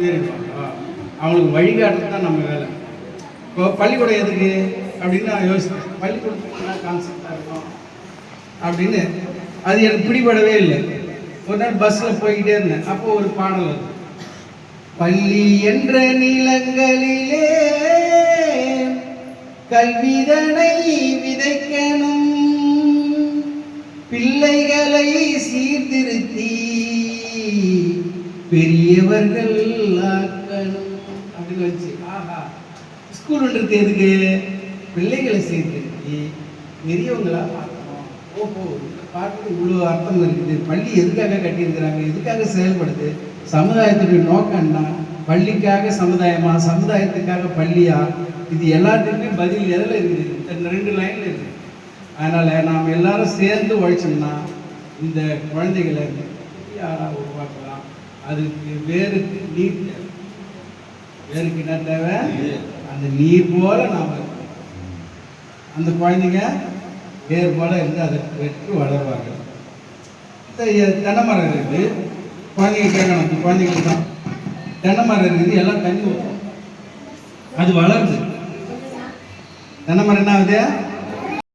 முன்னேறிடுவாங்க அவங்களுக்கு வழிகாட்டுறது தான் நம்ம வேலை. இப்போ பள்ளிக்கூடம் எதுக்கு? அப்படின்னு நான் யோசித்தேன். பள்ளிக்கூடத்துக்கு என்ன கான்செப்டாக இருக்கும்? அப்படின்னு. அது எனக்கு பிடிபடவே இல்லை. ஒரு நாள் பஸ்ஸில் போய்கிட்டே இருந்தேன். அப்போ ஒரு பாடல் வருது. பள்ளி என்ற நிலங்களிலே கல்விதனை விதைக்கணும். பிள்ளைகளை சீர்தி பெரியவர்கள் ஆக்கணும். அப்படின்னு வச்சு ஆஹா ஸ்கூல்ன்றது எதுக்கு? பிள்ளைகளை சேர்த்து பெரியவங்களா பார்க்கணும். ஓஹோ இந்த பாட்டுக்கு இவ்வளோ அர்த்தம் இருக்குது. பள்ளி எதுக்காக கட்டியிருக்கிறாங்க? எதுக்காக செயல்படுது? சமுதாயத்துடைய நோக்கம்னா பள்ளிக்காக சமுதாயமா? சமுதாயத்துக்காக பள்ளியா? இது எல்லாத்துக்குமே பதில் எதில் இருக்குது? இந்த ரெண்டு லைன்ல இருக்குது. அதனால் நாம் எல்லாரும் சேர்ந்து உழைச்சோம்னா இந்த குழந்தைகளை யாராக உருவாக்கலாம். அதுக்கு வேருக்கு நீர் தேவை. வேருக்கு என்ன தேவை? அந்த நீர் போல நாம். அந்த குழந்தைங்க வேர் போல இருந்து அதை பெற்று வளருவாங்க. இந்த எ- தென்னை மரம் இருக்குது. குழந்தைங்க கேட்கணும் குழந்தைங்களுக்கு தான். தென்னை மரம் இருக்குது. எல்லாம் தண்ணி ஊற்றும் அது வளருது. தென்னை மரம் என்ன ஆகுது?